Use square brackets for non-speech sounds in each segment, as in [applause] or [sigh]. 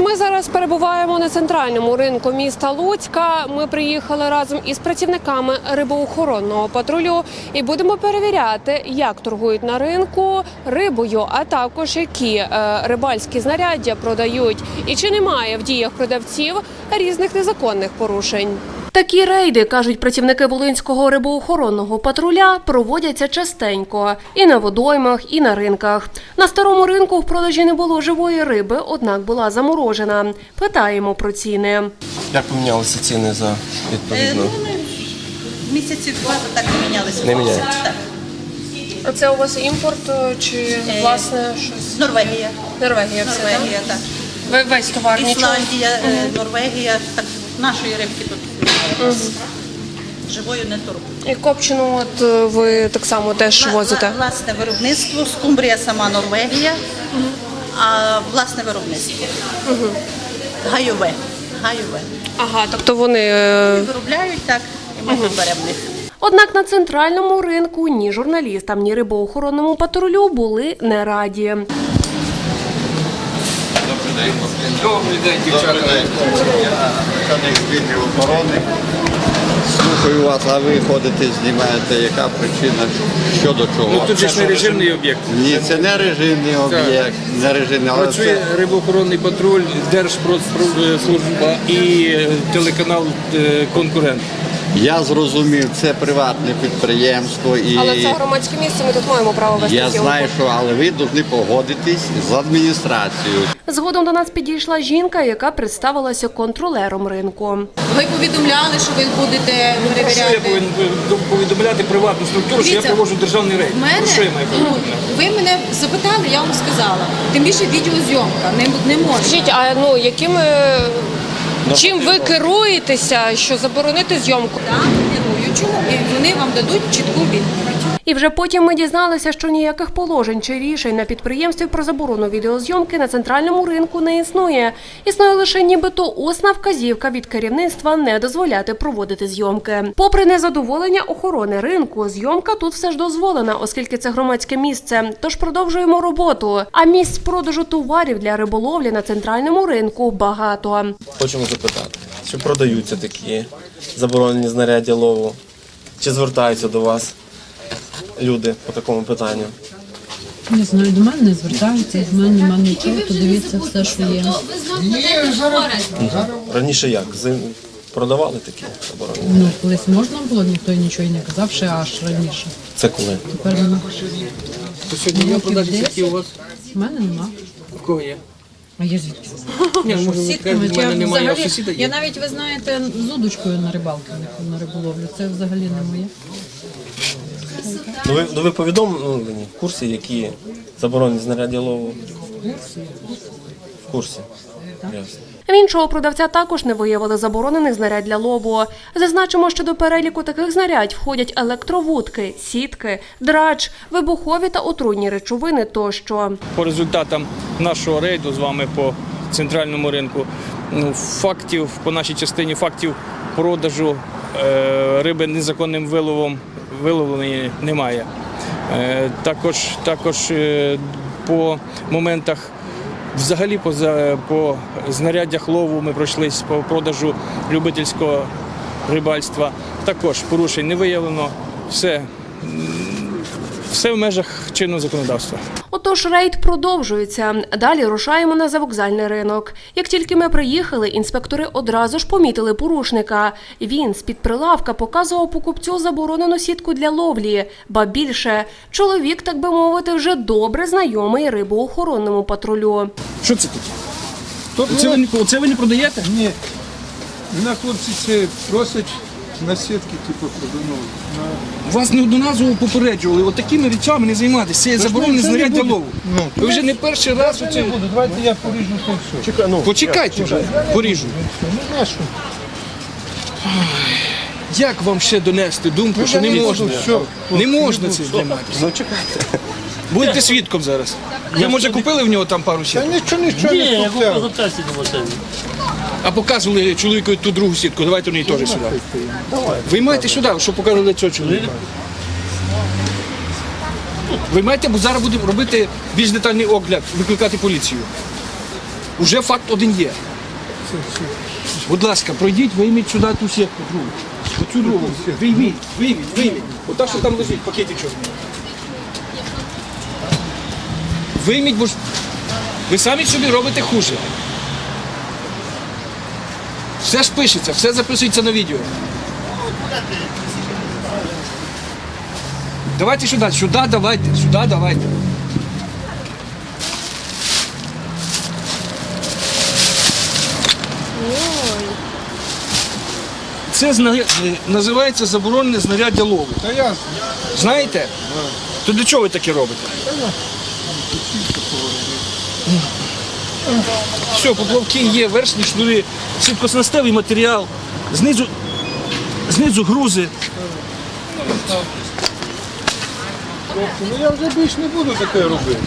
Ми зараз перебуваємо на центральному ринку міста Луцька. Ми приїхали разом із працівниками рибоохоронного патрулю і будемо перевіряти, як торгують на ринку рибою, а також які е, рибальські знаряддя продають, і чи немає в діях продавців різних незаконних порушень. Такі рейди, кажуть працівники Волинського рибоохоронного патруля, проводяться частенько і на водоймах, і на ринках. На старому ринку в продажі не було живої риби, однак була заморожена. Питаємо про ціни. Як помінялися ціни за Е, відповідно? Ну, вони місяців два так не мінялися. Не міняються. Так. А це у вас імпорт е, чи власне щось? Норвегія. Норвегія все Норвегія, так. Ви весь товар нічого? Ісландія, е, Норвегія. Так, нашої рибки тут Живою не торгують. І копчену от е, ви так само теж Вла- возите. вла- Власне виробництво, скумбрія сама Норвегія, а власне виробництво. Гайове. Гайове. Ага, тобто вони. е, Виробляють так, і ми тут беремо в них. Однак на центральному ринку ні журналістам, ні рибоохоронному патрулю були не раді. Добрий день, дівчата. Я начальник відділу охорони. Слухаю вас, а ви ходите, знімаєте, яка причина, що до чого? Ну тут же ж не режимний об'єкт. Ні, це не режимний об'єкт, не режимний, але Працює це рибоохоронний патруль, Держпродслужба і е, телеканал е, Конкурент. Я зрозумів, це приватне підприємство і Але це громадське місце, ми тут маємо право вести я зйомку. знаю, що але ви повинні погодитись з адміністрацією. Згодом до нас підійшла жінка, яка представилася контролером ринку. Ви повідомляли, що ви будете Що я перевіряти. повинен повідомляти приватну структуру, що я Дивіться, проводжу державний рейд? В мене Що я маю ну, повідомляти? ви мене запитали, я вам сказала. Тим більше відеозйомка не, не можна. Скажіть, а ну якими чим ви керуєтеся, що заборонити зйомку? Чому? І вони вам дадуть чітку відповідь. І вже потім ми дізналися, що ніяких положень чи рішень на підприємстві про заборону відеозйомки на центральному ринку не існує. Існує лише нібито усна вказівка від керівництва не дозволяти проводити зйомки. Попри незадоволення охорони ринку, зйомка тут все ж дозволена, оскільки це громадське місце. Тож продовжуємо роботу. А місць продажу товарів для риболовлі на центральному ринку багато. Хочемо запитати, чи продаються такі заборонені знаряддя лову? Чи звертаються до вас люди по такому питанню? Не знаю, до мене не звертаються, з мене немає нічого, подивіться все, що є. Раніше як? Зим- Продавали такі заборонені? Ну, колись можна було, ніхто нічого й не казав, ще аж раніше. Це коли? Тепер нема. То сьогодні є продажі сітки у вас? В мене нема. У кого є? А я звідки? [laughs] В Я, мене немає, а у взагалі, сусіда я навіть, ви знаєте, з удочкою на рибалки на риболовлю. Це взагалі не моє. Ну ви, ну, ви повідомлені в курсі, які заборонені знаряддя лову? В курсі. Ясно. В іншого продавця також не виявили заборонених знарядь для лову. Зазначимо, що до переліку таких знарядь входять електровудки, сітки, драч, вибухові та отруйні речовини тощо. По результатам нашого рейду з вами по центральному ринку ну, фактів по нашій частині фактів продажу е, риби незаконним виловом виловленої немає. Е, також також е, по моментах. Взагалі по, по знаряддях лову ми пройшлись по продажу любительського рибальства. Також порушень не виявлено. Все, все в межах чинного законодавства. Отож, рейд продовжується. Далі рушаємо на завокзальний ринок. Як тільки ми приїхали, інспектори одразу ж помітили порушника. Він з-під прилавка показував покупцю заборонену сітку для ловлі. Ба більше, чоловік, так би мовити, вже добре знайомий рибоохоронному патрулю. Що це таке? Це ви, це ви не продаєте? Ні. Мене хлопці це просять на сітки, типу, продану. На... Вас неодноразово попереджували, от такими речами не займатися. Це є заборонене це не знаряддя лову. Ви вже не перший раз Це оце. давайте я поріжу то все. Почекайте вже, поріжу. Ну, що? Як вам ще донести думку, що не можна? все. Не можна цим займатися. Ну чекайте. Будете свідком зараз. Ви може купили в нього там пару Та сіток, нічого, нічого не купляв. А показували чоловікові ту другу сітку. Давайте в неї теж сюди. Виймайте сюди, щоб показували цього чоловіка. Виймайте, бо зараз будемо робити більш детальний огляд, викликати поліцію. Уже факт один є. Будь ласка, пройдіть, вийміть сюди ту сітку другу. Оцю другу. Вийміть, вийміть, вийміть. Ота, що там лежить, пакетик чорний. Вийміть, бо ви самі собі робите хуже. Все ж пишеться, все записується на відео. Давайте сюди, сюди давайте, сюди давайте. Це зна- називається заборонене знаряддя лову. Та ясно. Знаєте? То для чого ви таке робите? Все, поплавки є, вершні шнури, сіткоснастевий матеріал, знизу, знизу грузи. Ну я вже більш не буду таке робити.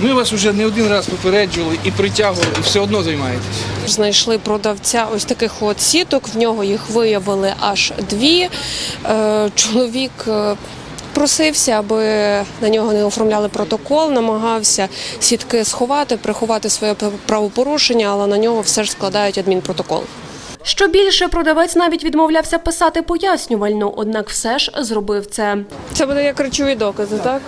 Ми вас вже не один раз попереджували і притягували, і все одно займаєтесь. Знайшли продавця ось таких от сіток. В нього їх виявили аж дві. Е, Чоловік е, просився, аби на нього не оформляли протокол, намагався сітки сховати, приховати своє правопорушення, але на нього все ж складають адмінпротокол. Що більше, продавець навіть відмовлявся писати пояснювальну, однак все ж зробив це. Це буде як речові докази, так?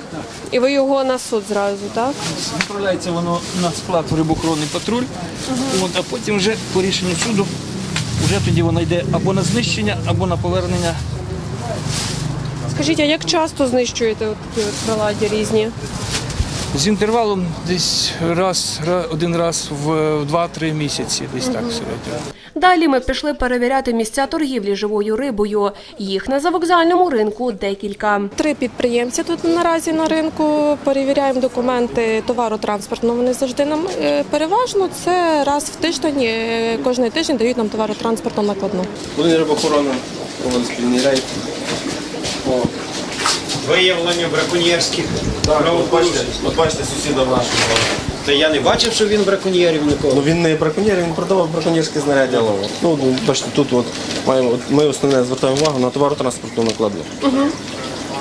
І ви його на суд зразу, так? Відправляється воно на склад в рибохоронний патруль, от, а потім вже по рішенню суду вже тоді воно йде або на знищення, або на повернення. Скажіть, а як часто знищуєте от такі от приладі різні? З інтервалом десь раз, один раз в 2-3 місяці, десь так середньо. Далі ми пішли перевіряти місця торгівлі живою рибою. Їх на завокзальному ринку декілька. Три підприємці тут наразі на ринку. Перевіряємо документи товару транспортного. Вони завжди нам е, переважно це раз в тиждень. е, Кожний тиждень дають нам товаротранспортну накладну. Вони рибохорона, проводить спільний рейд. По Виявлення браконьєрських Так, от правопорушень. от бачите сусіда нашого. Та я не бачив, що він браконьєрів ніколи. Ну він не браконьєр, він продавав браконьєрське знаряддя лову. Ну, ну, бачите, тут от маємо, от ми основне звертаємо увагу на товаротранспортну накладну.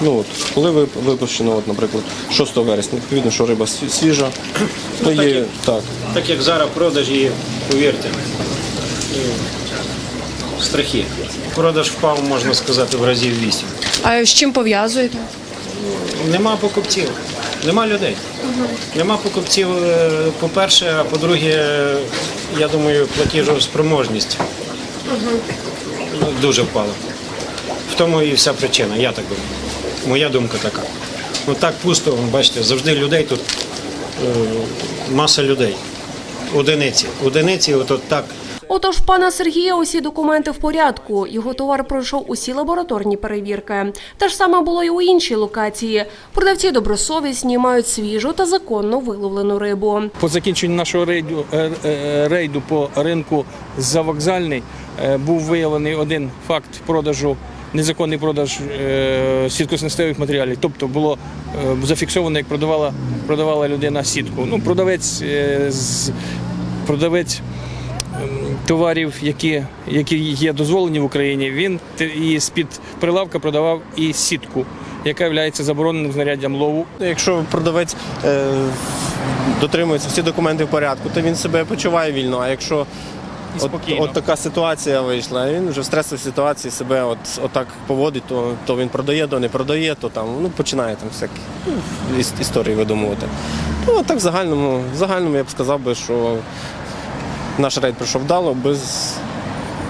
Ну от, коли ви випущено, от, наприклад, 6 вересня, відповідно, що риба сві- свіжа, то так є так. Так як зараз продаж її, повірте, страхи. Продаж впав, можна сказати, в разів вісім. А з чим пов'язуєте? Нема покупців, нема людей. Нема покупців, е, по-перше, а по-друге, я думаю, платіжоспроможність дуже впала. В тому і вся причина, я так думаю. Моя думка така. Ну так пусто, бачите, завжди людей тут е, маса людей. Одиниці. Одиниці, от так. Отож, пана Сергія усі документи в порядку. Його товар пройшов усі лабораторні перевірки. Те ж саме було і у іншій локації. Продавці добросовісні мають свіжу та законно виловлену рибу. По закінченню нашого рейду, е, е, рейду по ринку завокзальний е, був виявлений один факт продажу. Незаконний продаж е, сіткоснастевих матеріалів, тобто було зафіксовано, як продавала, продавала людина сітку. Ну, продавець, продавець товарів, які, які є дозволені в Україні, він і з-під прилавка продавав і сітку, яка є забороненим знаряддям лову. Якщо продавець е, дотримується всі документи в порядку, то він себе почуває вільно. А якщо от, от така ситуація вийшла, він вже в стресовій ситуації себе от, отак поводить, то, то він продає, то не продає, то там ну, починає там всякі ну, іс- історії видумувати. Ну, так в загальному, в загальному я б сказав би, що наш рейд пройшов вдало, без,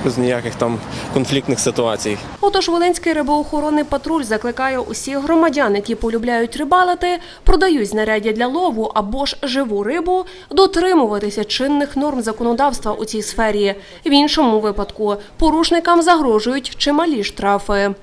без ніяких там конфліктних ситуацій. Отож, Волинський рибоохоронний патруль закликає усіх громадян, які полюбляють рибалити, продають знаряддя для лову або ж живу рибу, дотримуватися чинних норм законодавства у цій сфері. В іншому випадку порушникам загрожують чималі штрафи.